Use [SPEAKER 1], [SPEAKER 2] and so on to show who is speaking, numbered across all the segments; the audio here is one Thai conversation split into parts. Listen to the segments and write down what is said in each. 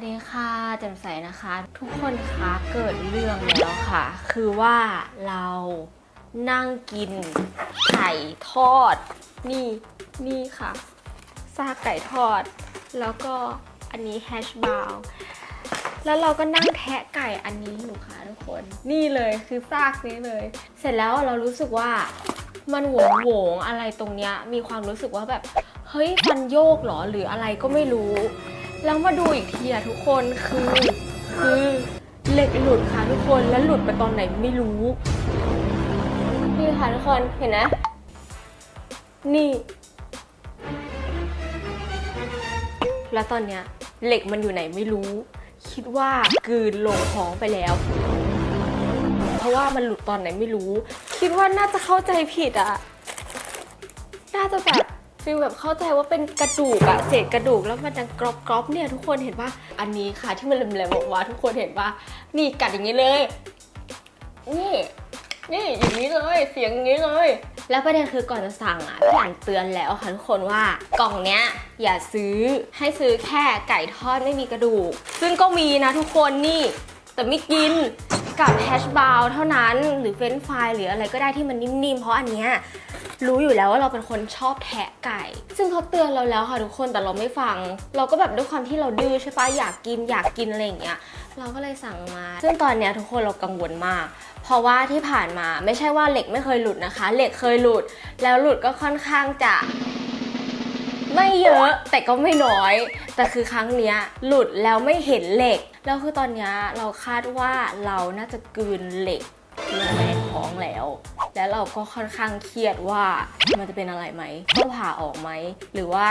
[SPEAKER 1] วัสดีค่ะแจ่มใสนะคะ ทุกคนคะเกิดเรื่องแล้วค่ะ คือว่าเรานั่งกินไก่ทอด นี่นี่ค่ะซากไก่ทอด แล้วก็อันนี้แฮชบราวแล้วเราก็นั่งแทะไก่อันนี้อยู่ค่ะทุกคน นี่เลยคือซากนี้เลย เสร็จแล้วเรารู้สึกว่ามันโหวงโหวงอะไรตรงเนี้ยมีความรู้สึกว่าแบบ เฮ้ยฟันโยกหรอหรืออะไรก็ไม่รู้ แล้วมาดูอีกทีอะทุกคนคือคือเหล็กหลุดค่ะทุกคนแล้วหลุดไปตอนไหนไม่รู้นี่ค่ะทุกคนเห็นไหมนี่ แล้วตอนเนี้ยเหล็กมันอยู่ไหนไม่รู้ คิดว่ากืนลงท้องไปแล้ว เพราะว่ามันหลุดตอนไหนไม่รู้ คิดว่าน่าจะเข้าใจผิดอะน่าจะแบบ ฟีลแบบเข้าใจว่าเป็นกระดูกอะเศษกระดูกแล้วมันจะกรอบกรอบๆเนี่ยทุกคนเห็นปะอันนี้ค่ะที่มันแหลมๆออกมาทุกคนเห็นปะนี่กัดอย่างนี้เลย นี่นี่อย่างนี้เลยเสียงอย่างนี้เลย แล้วประเด็นคือก่อนจะสั่งอะพี่อ่านเตือนแล้วค่ะทุกคนว่ากล่องเนี้ยอย่าซื้อให้ซื้อแค่ไก่ทอดไม่มีกระดูก ซึ่งก็มีนะทุกคนนี่แต่ไม่กินกับแฮชบราวน์เท่านั้นหรือเฟรนช์ฟรายหรืออะไรก็ได้ที่มันนิ่มๆ เพราะอันเนี้ย รู้อยู่แล้วว่าเราเป็นคนชอบแทะไก่ ซึ่งเขาเตือนเราแล้วค่ะทุกคนแต่เราไม่ฟัง เราก็แบบด้วยความที่เราดื้อใช่ปะอยากกินอยากกินอะไรอย่างเงี้ยเราก็เลยสั่งมา ซึ่งตอนเนี้ยทุกคนเรากังวลมาก เพราะว่าที่ผ่านมาไม่ใช่ว่าเหล็กไม่เคยหลุดนะคะ เหล็กเคยหลุด แล้วหลุดก็ค่อนข้างจะไม่เยอะแต่ก็ไม่น้อย แต่คือครั้งเนี้ยหลุดแล้วไม่เห็นเหล็ก แล้วคือตอนเนี้ยเราคาดว่าเราน่าจะกืนเหล็ก ลงในท้องแล้ว แล้วเราก็ค่อนข้างเครียดว่ามันจะเป็นอะไรไหมต้องผ่าออกไหม หรือว่า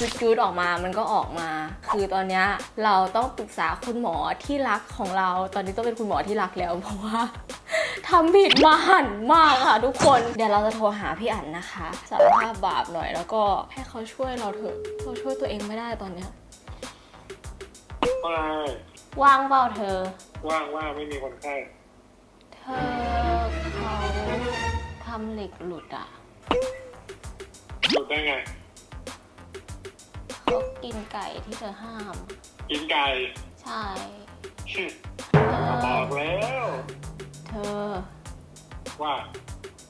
[SPEAKER 1] จุดๆออกมามันก็ออกมา คือตอนเนี้ยเราต้องปรึกษาคุณหมอที่รักของเรา ตอนนี้ต้องเป็นคุณหมอที่รักแล้ว เพราะว่าทำผิดมาหันมากค่ะทุกคน เดี๋ยวเราจะโทรหาพี่อั๋นนะคะสารภาพบาปหน่อยแล้วก็ให้เขาช่วยเราเถอะเราช่วยตัวเองไม่ได้ตอนเนี้ย
[SPEAKER 2] ว่า
[SPEAKER 1] ว่างเปล่าเธอ
[SPEAKER 2] ว่างว่าไม่มีคนไข้
[SPEAKER 1] เธอเขาทำเหล็กหลุดอะ
[SPEAKER 2] หลุดได้ไง
[SPEAKER 1] เขากินไก่ที่เธอห้าม
[SPEAKER 2] กินไก่
[SPEAKER 1] ใช่
[SPEAKER 2] ฮึ
[SPEAKER 1] เธอ
[SPEAKER 2] บอกแล้ว
[SPEAKER 1] เธอ
[SPEAKER 2] ว่า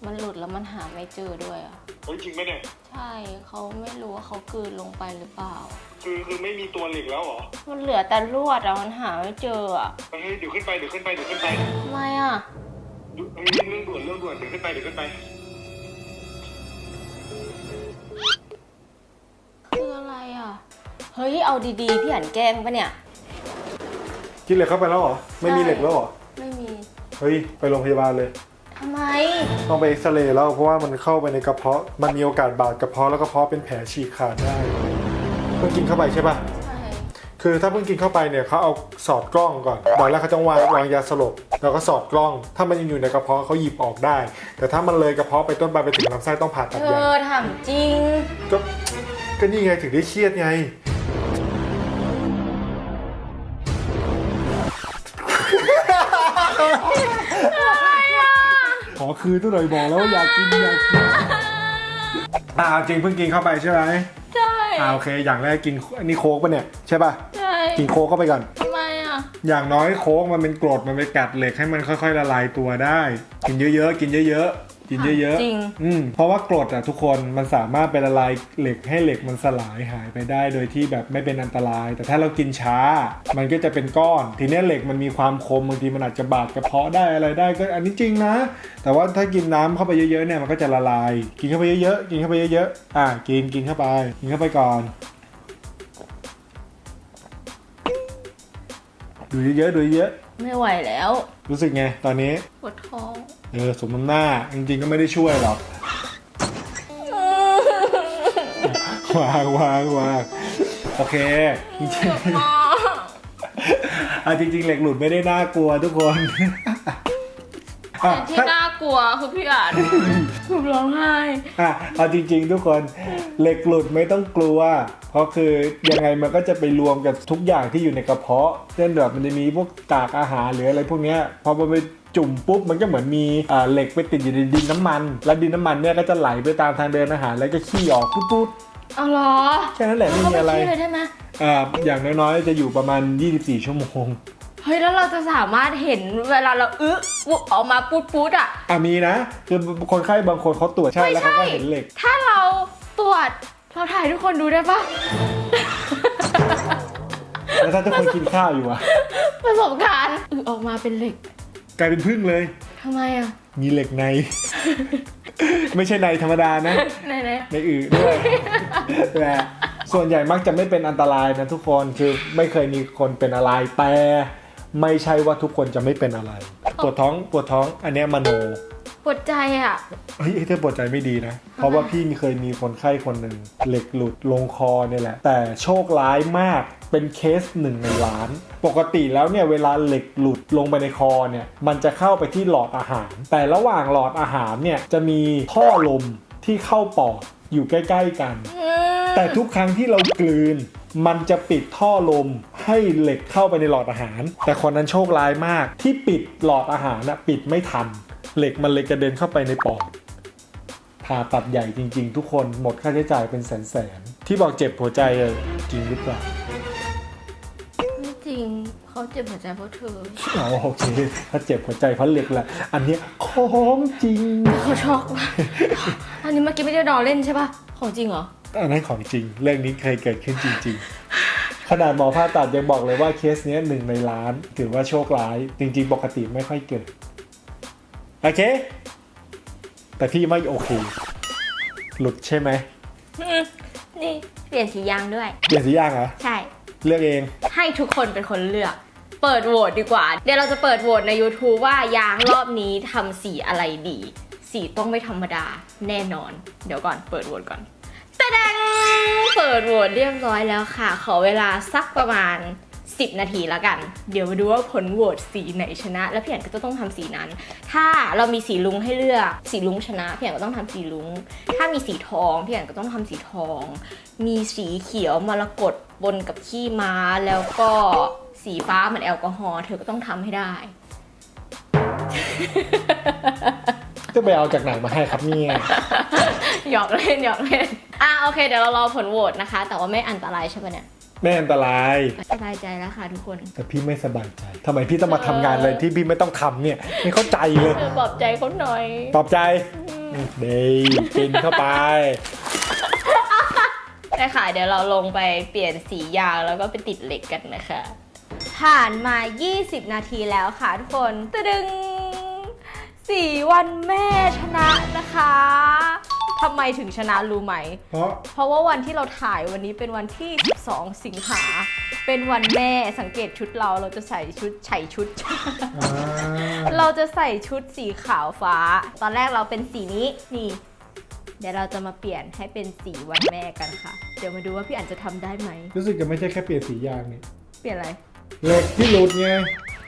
[SPEAKER 1] มันหลุดแล้วมันหาไม่เจอด้วยอะ
[SPEAKER 2] เฮ้ยจริงไหมเนี่ย
[SPEAKER 1] ใช่เขาไม่รู้ว่าเขากลืนลงไปหรือเปล่า
[SPEAKER 2] คือคือไม่มีตัวเหล็กแล้วเหรอ
[SPEAKER 1] มันเหลือแต่ลวดอะมันหาไม่เจออะ
[SPEAKER 2] เฮ้ยเดี๋ยวขึ้นไปเดี๋ยวขึ้นไปเดี๋ยวขึ้นไป
[SPEAKER 1] ทำไมอะ
[SPEAKER 2] ดู เฮ้ยเรื่องด่วนเรื่องด่วนเดี๋ยวขึ้นไปเดี๋ยวขึ้นไป
[SPEAKER 1] คืออะไรอะเฮ้ย เอาดีๆ พี่อันแกล้งปะเนี่ย
[SPEAKER 3] กินเหล็กเข้าไปแล้วเหรอ ไม่มีเหล็กแล้วเหรอ
[SPEAKER 1] ไม่มี
[SPEAKER 3] เฮ้ย ไปโรงพยาบาลเลย
[SPEAKER 1] ทำไม
[SPEAKER 3] ต้องไปเอ็กซเรย์แล้วเพราะว่ามันเข้าไปในกระเพาะ มันมีโอกาสบาดกระเพาะแล้วกระเพาะเป็นแผลฉีกขาดได้เพิ่งกินเข้าไปใช่ปะ
[SPEAKER 1] ใช่
[SPEAKER 3] คือถ้าเพิ่งกินเข้าไปเนี่ยเขาเอาสอดกล้องก่อนตอนแรกเขาต้องวางวางยาสลบแล้วก็สอดกล้อง ถ้ามันยังอยู่ในกระเพาะเขาหยิบออกได้ แต่ถ้ามันเลยกระเพาะไปต้นไปไปถึงลำไส้ต้องผ่าตัด
[SPEAKER 1] เธ
[SPEAKER 3] ใหญ่
[SPEAKER 1] อถามจริง
[SPEAKER 3] ก็ก็นี่ไงถึงได้เครียดไง ขอคืนตัวหน่อยบอกแล้วว่าอยากกินอยากกินอ่าจริงเพิ่งกินเข้าไปใช่ไหม
[SPEAKER 1] ใช่
[SPEAKER 3] อ่าโอเค อย่างแรกกินอันนี้โค้กปะเนี่ย ใช่ป่ะ
[SPEAKER 1] ใช่
[SPEAKER 3] กินโค้กเข้าไปก่อน
[SPEAKER 1] ทำไมอะ
[SPEAKER 3] อย่างน้อยโค้กมันเป็นกรดมันไปกัดเหล็กให้มันค่อย ๆ ละลายตัวได้ กินเยอะๆกินเยอะๆกินเยอะ
[SPEAKER 1] จริง
[SPEAKER 3] ๆอืมเพราะว่ากรดอะทุกคนมันสามารถไปละลายเหล็กให้เหล็กมันสลายหายไปได้โดยที่แบบไม่เป็นอันตราย แต่ถ้าเรากินช้า มันก็จะเป็นก้อน ทีเนี้ยเหล็กมันมีความคมบางทีมันอาจจะบาดกระเพาะได้อะไรได้ก็อันนี้จริงนะ แต่ว่าถ้ากินน้ำเข้าไปเยอะๆเนี่ยมันก็จะละลาย กินเข้าไปเยอะๆกินเข้าไปเยอะๆอะกินกินเข้าไป กินเข้าไปก่อน ดูเยอะๆดูเยอะ
[SPEAKER 1] ไม่ไหวแล้ว
[SPEAKER 3] ๆรู้สึกไงตอนนี้
[SPEAKER 1] ปวดท้อง
[SPEAKER 3] เออสมน้ำหน้า จริงๆก็ไม่ได้ช่วยหรอก วางวางวางโอเค จริงๆอะจริง ๆ เหล็กหลุดไม่ได้น่ากลัวทุกคนอะ
[SPEAKER 1] แต่ที่
[SPEAKER 3] ถ้า
[SPEAKER 1] น่า กลัวคือพี่อันถูกร้องไห้
[SPEAKER 3] อะเอาจริงๆ ทุกคนเหล็กหลุดไม่ต้องกลัว เพราะคือยังไงมันก็จะไปรวมกับทุกอย่างที่อยู่ในกระเพาะเช่นแบบมันจะมีพวกกากอาหารหรืออะไรพวกเนี้ยพอมันไปจุ่มปุ๊บมันก็เหมือนมีอ่าเหล็กไปติดอยู่ในดินน้ำมัน แล้วดินน้ำมันเนี่ยก็จะไหลไปตามทางเดินอาหารแล้วก็ขี้ออกปุ๊บ
[SPEAKER 1] เอาเหรอ
[SPEAKER 3] ๆแค่นั้นแหละไม่มีอะไร
[SPEAKER 1] เข้าปขี้เลยได้ไหม
[SPEAKER 3] อ่าอย่างน้อยๆจะอยู่ประมาณ 24 ชั่วโมง
[SPEAKER 1] เฮ้ยแล้วเราจะสามารถเห็นเวลาเราอึะปุ๊บออกมาปุ๊ดปุ๊ดอะ
[SPEAKER 3] อะมีนะ คือคนไข้บางคนเขาตรวจใช่
[SPEAKER 1] ไม่
[SPEAKER 3] แล้วเขา
[SPEAKER 1] ใช่
[SPEAKER 3] ก็เห็นเหล็ก
[SPEAKER 1] ถ้าเราตรวจเราถ่ายให้ทุกคนดูได้ปะ
[SPEAKER 3] แล้วถ้าทุกคนกินข้าวอยู่อะ
[SPEAKER 1] ประสบการณ์อึออกมาเป็นเหล็ก
[SPEAKER 3] กลายเป็นพึ่งเลย
[SPEAKER 1] ทำไมอะ
[SPEAKER 3] มีเหล็กใน ไม่ใช่ในธรรมดานะ
[SPEAKER 1] ไหนไหน
[SPEAKER 3] ในอื่นด้วยแต่ส่วนใหญ่มักจะไม่เป็นอันตรายนะทุกคนคือไม่เคยมีคนเป็นอะไรแต่ ไม่ใช่ว่าทุกคนจะไม่เป็นอะไร ปวดท้องปวดท้องอันเนี้ยมโน
[SPEAKER 1] ปวดใจอะ
[SPEAKER 3] เฮ้ยเธอปวดใจไม่ดีนะ เพราะว่าพี่เคยมีคนไข้คนหนึ่งเหล็กหลุดลงคอเนี่ยแหละ แต่โชคร้ายมากเป็นเคสหนึ่งในล้าน ปกติแล้วเนี่ยเวลาเหล็กหลุดลงไปในคอเนี่ยมันจะเข้าไปที่หลอดอาหาร แต่ระหว่างหลอดอาหารเนี่ยจะมีท่อลมที่เข้าปอดอยู่ใกล้ ๆ กัน แต่ทุกครั้งที่เรากลืน มันจะปิดท่อลม ให้เหล็กเข้าไปในหลอดอาหาร แต่คนนั้นโชคร้ายมากที่ปิดหลอดอาหารนะปิดไม่ทัน เหล็กมันเลยกระเด็นเข้าไปในปอดผ่าตัดใหญ่จริง ๆ ทุกคนหมดค่าใช้จ่ายเป็นแสนๆที่บอกเจ็บหัวใจอะจริงหรือเปล่า
[SPEAKER 1] ไม่จริงเขาเจ็บหัวใจเพราะเธอ
[SPEAKER 3] อ๋อโอเคถ้าเจ็บหัวใจเพราะเหล็กแหละอันเนี้ยของจริง
[SPEAKER 1] เขาช็อกว่ะอันนี้เมื่อกี้ไม่ได้ดอเล่นใช่ปะของจริงเหรอ
[SPEAKER 3] อันนั้นของจริง เรื่องนี้เคยเกิดขึ้นจริง ๆ ขนาดหมอผ่าตัดยังบอกเลยว่าเคสเนี้ยหนึ่งในล้านถือว่าโชคร้าย จริง ๆ ปกติไม่ค่อยเกิดโอเค แต่พี่ไม่โอเค หลุดใช่ไหม
[SPEAKER 1] นี่เปลี่ยนสียางด้วย
[SPEAKER 3] เปลี่ยนสียางเหรอ
[SPEAKER 1] ใช่
[SPEAKER 3] เลือกเอง
[SPEAKER 1] ให้ทุกคนเป็นคนเลือก เปิดโหวตดีกว่า เดี๋ยวเราจะเปิดโหวตใน YouTube ว่ายางรอบนี้ทำสีอะไรดี สีต้องไม่ธรรมดาแน่นอน เดี๋ยวก่อนเปิดโหวตก่อน ตะดังเปิดโหวตเรียบร้อยแล้วค่ะ ขอเวลาสักประมาณ 10 นาทีแล้วกัน เดี๋ยวมาดูว่าผลโหวตสีไหนชนะ แล้วพี่อันก็จะต้องทำสีนั้น ถ้าเรามีสีลุงให้เลือกสีลุงชนะพี่อันก็ต้องทำสีลุง ถ้ามีสีทองพี่อันก็ต้องทำสีทอง มีสีเขียวมรกตบนกับขี้ม้าแล้วก็สีฟ้าเหมือนแอลกอฮอล์เธอก็ต้องทำให้ได้
[SPEAKER 3] จะไปเอาจากไหนมาให้ครับเนี่ย
[SPEAKER 1] หยอกเล่นหยอกเล่น อะโอเค เดี๋ยวเรารอผลโหวตนะคะ แต่ว่าไม่อันตรายใช่ปะเนี่ย
[SPEAKER 3] ไม่อันตราย
[SPEAKER 1] สบายใจแล้วค่ะทุกคน
[SPEAKER 3] แต่พี่ไม่สบายใจทำไมพี่ต้องมาทำงานอะไรที่พี่ไม่ต้องทำเนี่ยไม่เข้าใจเลย
[SPEAKER 1] เธอปลอบใจเขาหน่อย
[SPEAKER 3] ปลอบใจเดยกินเข้าไป
[SPEAKER 1] ได้ค่ะ เดี๋ยวเราลงไปเปลี่ยนสียางแล้วก็ไปติดเหล็กกันนะคะ ผ่านมา 20 นาทีแล้วค่ะทุกคนตะดึงสี่วันแม่ชนะนะคะ ทำไมถึงชนะรู้ไหม
[SPEAKER 3] เพราะ
[SPEAKER 1] เพราะว่าวันที่เราถ่ายวันนี้เป็นวันที่ 12 สิงหา เป็นวันแม่สังเกตชุดเราเราจะใส่ชุดใส่ชุด
[SPEAKER 3] อ่า
[SPEAKER 1] เราจะใส่ชุดสีขาวฟ้า ตอนแรกเราเป็นสีนี้นี่ เดี๋ยวเราจะมาเปลี่ยนให้เป็นสีวันแม่กันค่ะ เดี๋ยวมาดูว่าพี่อันจะทำได้ไหม
[SPEAKER 3] รู้สึกจะไม่ใช่แค่เปลี่ยนสียางนี่
[SPEAKER 1] เปลี่ยนอะไร
[SPEAKER 3] เหล็กที่หลุดไง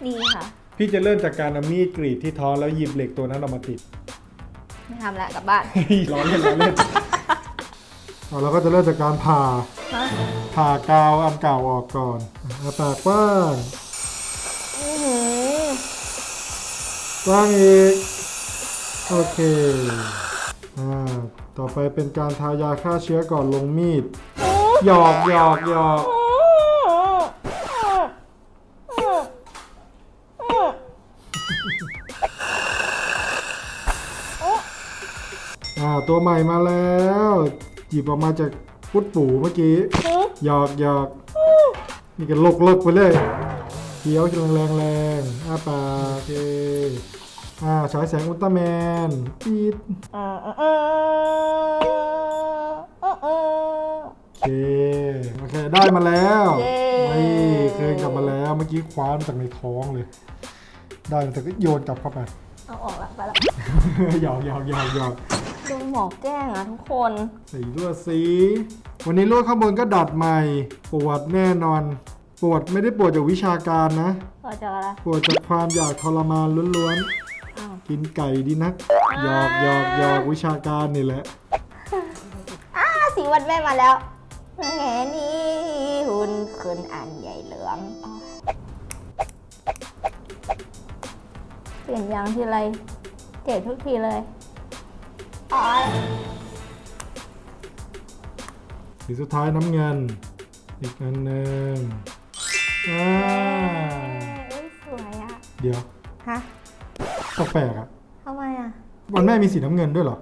[SPEAKER 1] นี่ค่ะ
[SPEAKER 3] พี่จะเริ่มจากการเอามีดกรีดที่ท้องแล้วหยิบเหล็กตัวนั้นออกมาติด
[SPEAKER 1] ไม่ทำละกลับบ้าน
[SPEAKER 3] ร้อนเล่นร้อนเล่นเอาเราก็จะเริ่มจากการผ่า ผ่ากาวอันเก่าออกก่อนเอาปากกว้าง
[SPEAKER 1] อื้อหือก
[SPEAKER 3] ว้างอีก โอเค อ่า ต่อไปเป็นการทายาฆ่าเชื้อก่อนลงมีด หยอกหยอกหยอกอ่ ตัวใหม่มาแล้วหยิบออกมาจากพุดปูเมื่อกี้หยอกหยอกนี่ก็ลกลกไปเลยเคี้ยวแรงแรงแรงอ้าปากโอเคอ่าฉายแสงอุลตร้าแมนปีดโอเคโอเคได้มาแล้ว
[SPEAKER 1] เย้
[SPEAKER 3] นี่เคยกลับมาแล้วเมื่อกี้คว้ามาจากในท้องเลย ได้แต่ก็โยนกลับเข้าไป
[SPEAKER 1] เอาออกละไปละ
[SPEAKER 3] หยอกหยอกหยอกหยอก
[SPEAKER 1] โดนหมอแกล้งอะทุกคน
[SPEAKER 3] สีลวดสี วันนี้ลวดข้างบนก็ดัดใหม่ ปวดแน่นอน ปวดไม่ได้ปวดจากวิชาการนะ
[SPEAKER 1] ต่อจากอะไร
[SPEAKER 3] ปวดจากความอยากทรมานล้วน
[SPEAKER 1] อ้าว
[SPEAKER 3] ๆ กินไก่ดีนัก หยอกหยอกหยอกวิชาการนี่แหละ
[SPEAKER 1] อ่าสีวันแม่มาแล้วแหมนี่หุ่นคืนอันใหญ่เหลืองอ๋อเปลี่ยนยางทีไรเจ็บทุกทีเลยอ๋อย
[SPEAKER 3] สีสุดท้ายน้ำเงิน อีกอันหนึ่งอ่า
[SPEAKER 1] เอ้ยสวยอะ
[SPEAKER 3] เดี๋ยว
[SPEAKER 1] ฮะ
[SPEAKER 3] แปลกๆอะ
[SPEAKER 1] ทำไมอะ
[SPEAKER 3] วันแม่มีสีน้ำเงินด้วยเหรอ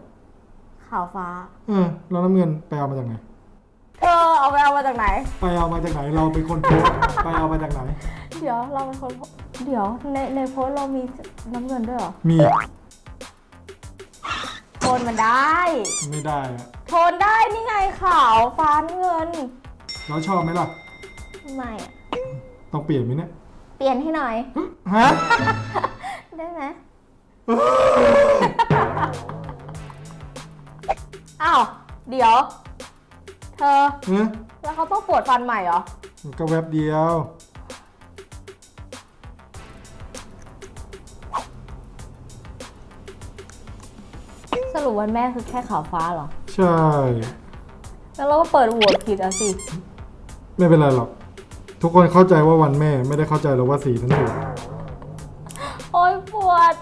[SPEAKER 1] ขาวฟ้า
[SPEAKER 3] เออแล้วน้ำเงินไปเอามาจากไหน
[SPEAKER 1] เธอเอาไปเอามาจากไหน
[SPEAKER 3] ไปเอามาจากไหนเราเป็นคนโพสต์ไปเอามาจากไหน
[SPEAKER 1] เดี๋ยวเราเป็นคน เดี๋ยวในในโพสต์เรามีน้ำเงินด้วยเหรอ
[SPEAKER 3] มี
[SPEAKER 1] โท นมันได้
[SPEAKER 3] ไม่ได้อะ
[SPEAKER 1] โทนได้นี่ไงขาวฟ้าน้ำเงิน
[SPEAKER 3] เราชอบไหมล่ะ
[SPEAKER 1] ไม่อะ
[SPEAKER 3] ต้องเปลี่ยนไหมเนี่ย
[SPEAKER 1] เปลี่ยนให้หน่อย
[SPEAKER 3] ฮะ
[SPEAKER 1] ได้ไหมอ้าวเดี๋ยว เธอ
[SPEAKER 3] เออ
[SPEAKER 1] แล้วเขาต้องปวดฟันใหม่เหรอ
[SPEAKER 3] ก็แวบเดียว
[SPEAKER 1] รุปวันแม่คือแค่ขาวฟ้าเหรอ
[SPEAKER 3] ใช่
[SPEAKER 1] แล้วเราก็เปิดโหวตผิดอะสิ
[SPEAKER 3] ไม่เป็นไรหรอก ทุกคนเข้าใจว่าวันแม่ไม่ได้เข้าใจหรอกว่าสีนั้นถูก
[SPEAKER 1] โอ๊ยปวด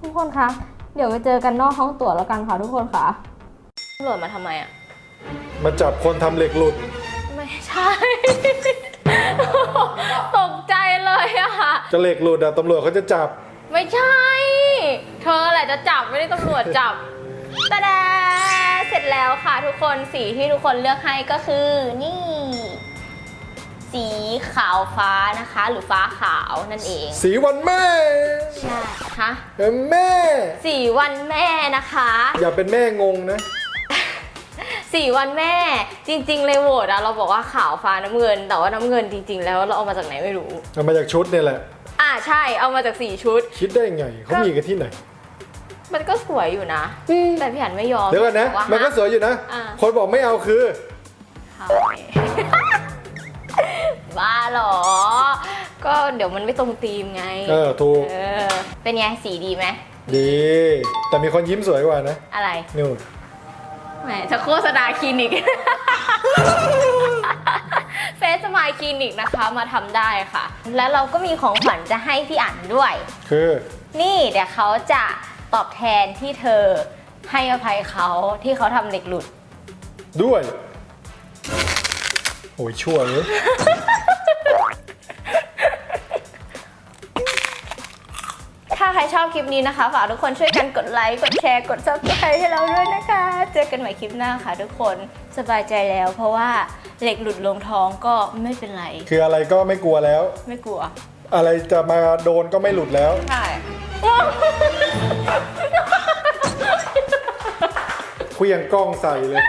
[SPEAKER 1] ทุกคนคะ เดี๋ยวไปเจอกันนอกห้องตรวจแล้วกันค่ะทุกคนค่ะตำรวจมาทำไมอะ
[SPEAKER 3] มาจับคนทำเหล็กหลุด
[SPEAKER 1] ไม่ใช่ ตกใจเลยอะค่ะ
[SPEAKER 3] จะเหล็กหลุดอะตำรวจเขาจะจับ
[SPEAKER 1] ไม่ใช่เธ อแหละจะจับไม่ได้ตำรวจจับตะดาเสร็จแล้วค่ะทุกคนสีที่ทุกคนเลือกให้ก็คือนี่ สีขาวฟ้านะคะ หรือฟ้าขาวนั่นเอง
[SPEAKER 3] สีวันแม่
[SPEAKER 1] ใช่ฮะ
[SPEAKER 3] เอ้ยแม่
[SPEAKER 1] สีวันแม่นะคะ
[SPEAKER 3] อย่าเป็นแม่งงนะ
[SPEAKER 1] สี่วันแม่จริง ๆ เลยโหวตอะเราบอกว่าขาวฟ้าน้ำเงิน แต่ว่าน้ำเงินจริง ๆ แล้วเราเอามาจากไหนไม่รู้
[SPEAKER 3] เอามาจากชุดเนี่ยแหละ
[SPEAKER 1] อ่าใช่เอามาจากสี่ชุด
[SPEAKER 3] คิดได้ไงเขามีกันที่ไหน
[SPEAKER 1] มันก็สวยอยู่นะแต่พี่หันไม่ยอม
[SPEAKER 3] เดี๋ยวก่อนนะ
[SPEAKER 1] บอกว่า
[SPEAKER 3] มันก็สวยอยู่นะ
[SPEAKER 1] อ่า
[SPEAKER 3] คนบอกไม่เอาคือ
[SPEAKER 1] ใช่ บ้าเหรอ ก็เดี๋ยวมันไม่ตรงธีมไง
[SPEAKER 3] เออ ถูก
[SPEAKER 1] เออ เป็นไงสีดีไหม
[SPEAKER 3] ดี แต่มีคนยิ้มสวยกว่านะ
[SPEAKER 1] อะไร
[SPEAKER 3] นู่น
[SPEAKER 1] แหมจะโฆษณาคลินิก เฟสมายคลินิกนะคะมาทำได้ค่ะ แล้วเราก็มีของขวัญจะให้พี่อั๋นด้วย
[SPEAKER 3] คือ
[SPEAKER 1] นี่เดี๋ยวเขาจะ ตอบแทนที่เธอให้อภัยเขาที่เขาทำเหล็กหลุด
[SPEAKER 3] ด้วยโอ้ยชั่วเลย
[SPEAKER 1] ถ้าใครชอบคลิปนี้นะคะ ฝากทุกคนช่วยกันกดไลค์ กดแชร์ กด subscribe ให้เราด้วยนะคะ เจอกันใหม่คลิปหน้าค่ะทุกคน สบายใจแล้ว เพราะว่าเหล็กหลุดลงท้องก็ไม่เป็นไร
[SPEAKER 3] คืออะไรก็ไม่กลัวแล้ว
[SPEAKER 1] ไม่กลัว
[SPEAKER 3] อะไรจะมาโดนก็ไม่หลุดแล้ว
[SPEAKER 1] ใช่
[SPEAKER 3] เคลียงกล้องใส่เลย